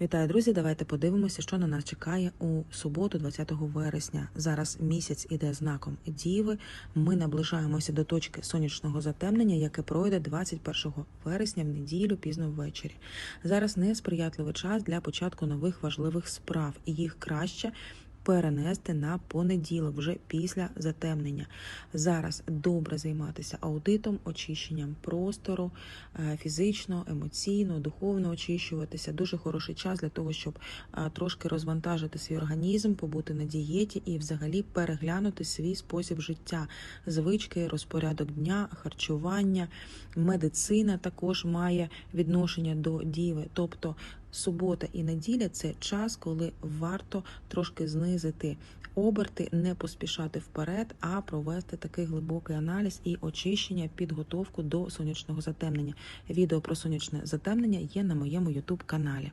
Вітаю, друзі! Давайте подивимося, що на нас чекає у суботу, 20 вересня. Зараз місяць іде знаком Діви. Ми наближаємося до точки сонячного затемнення, яке пройде 21 вересня в неділю пізно ввечері. Зараз несприятливий час для початку нових важливих справ, і їх краще. Перенести на понеділок вже після затемнення. Зараз добре займатися аудитом, очищенням простору, е, фізично, емоційно, духовно очищуватися. Дуже хороший час для того, щоб е, трошки розвантажити свій організм, побути на дієті і взагалі переглянути свій спосіб життя, звички, розпорядок дня, харчування, медицина також має відношення до діви. Тобто субота і неділя це час, коли варто трошки знизити оберти, не поспішати вперед, а провести такий глибокий аналіз і очищення, підготовку до сонячного затемнення. Відео про сонячне затемнення є на моєму youtube каналі.